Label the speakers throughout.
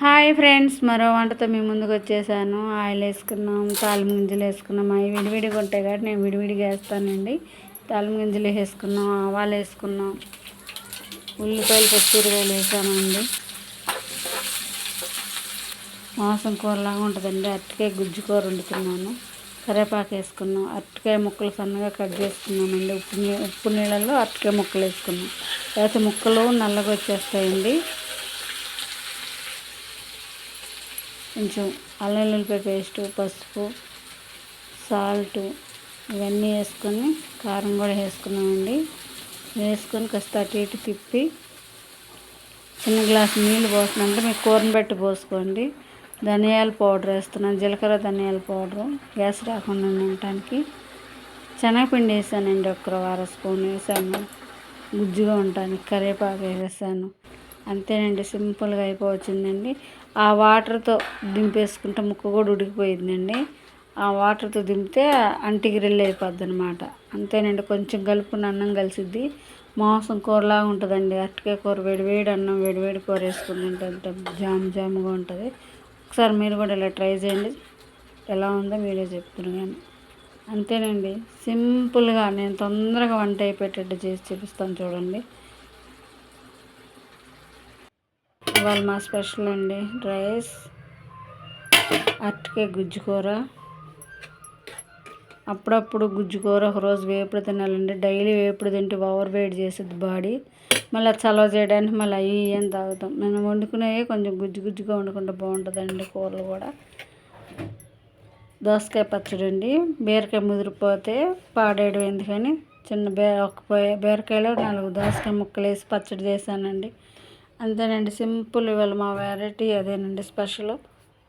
Speaker 1: Hi friends మరో వంటతో మీ ముందుకు వచ్చేసాను. ఆయిల్ వేసుకున్నాం తాలిం గింజలు వేసుకున్నాం. అవి విడివిడిగా ఉంటాయి కాబట్టి నేను విడివిడిగా వేస్తానండి. తాలిం గింజలు వేసుకున్నాం ఆవాలు వేసుకున్నాం. ఉల్లిపాయలు పచ్చిరకాయలు వేసామండి. మాంసం కూరలాగా ఉంటుందండి. అరటికాయ గుజ్జు కూర వండుతున్నాను. కరివేపాకు వేసుకున్నాం. అరటికాయ ముక్కలు సన్నగా కట్ చేసుకున్నామండి. ఉప్పు నీ ఉప్పు నీళ్ళల్లో అరటికాయ ముక్కలు వేసుకున్నాం. లేకపోతే ముక్కలు నల్లగా వచ్చేస్తాయండి. కొంచెం అల్లం వెల్లుల్లిపాయ పేస్టు పసుపు సాల్ట్ ఇవన్నీ వేసుకొని కారం కూడా వేసుకున్నామండి. వేసుకొని కాస్త అటు ఇటు తిప్పి చిన్న గ్లాస్ నీళ్ళు పోస్తున్నాంటే మీకు కూరని బట్టి పోసుకోండి. ధనియాల పౌడర్ వేస్తున్నాను జీలకర్ర ధనియాల పౌడరు. గ్యాస్ రాకుండా ఉండటానికి శనగపిండి వేసానండి ఒక వార స్పూన్ వేసాను. గుజ్జుగా ఉండటానికి కరివేపాకు వేసాను. అంతేనండి సింపుల్గా అయిపోవచ్చిందండి. ఆ వాటర్తో దింపేసుకుంటే ముక్క కూడా ఉడికిపోయిందండి. ఆ వాటర్తో దింపితే అంటికి రెల్లి అయిపోద్ది అనమాట అంతేనండి కొంచెం కలుపుకున్న అన్నం కలిసిద్ది. మాంసం కూరలాగా ఉంటుందండి. అట్టకే కూర వేడివేడి అన్నం వేడివేడి కూర వేసుకుని తింటే జామ్ జామ్గా ఉంటుంది. ఒకసారి మీరు కూడా ఇలా ట్రై చేయండి. ఎలా ఉందో మీరే చెప్తున్నారు కానీ. అంతేనండి సింపుల్గా నేను తొందరగా వంట అయిపోయేటట్టు చేసి చూపిస్తాను చూడండి. ఇవాళ మా స్పెషల్ అండి రైస్ అరటికాయ గుజ్జు కూర. అప్పుడప్పుడు గుజ్జు కూర ఒకరోజు వేపుడు తినాలండి. డైలీ వేపుడు తింటే ఓవర్ వెయిట్ చేసేది బాడీ. మళ్ళీ చలవ చేయడానికి మళ్ళీ అవి ఏం తాగుతాం. నేను వండుకునేవి కొంచెం గుజ్జు గుజ్జుగా వండుకుంటే బాగుంటుందండి కూరలు కూడా. దోసకాయ పచ్చడి అండి. బీరకాయ ముదిరిపోతే పాడేయడం ఎందుకని చిన్న బే ఒక బీరకాయలో నాలుగు దోసకాయ ముక్కలు వేసి పచ్చడి చేశానండి. అంతేనండి. సింపుల్ ఇవాళ మా వెరైటీ అదేనండి special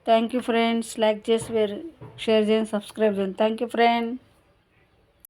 Speaker 1: thank you friends like చేసి వేరు షేర్ చేయండి సబ్స్క్రైబ్ చేయండి. Thank you friend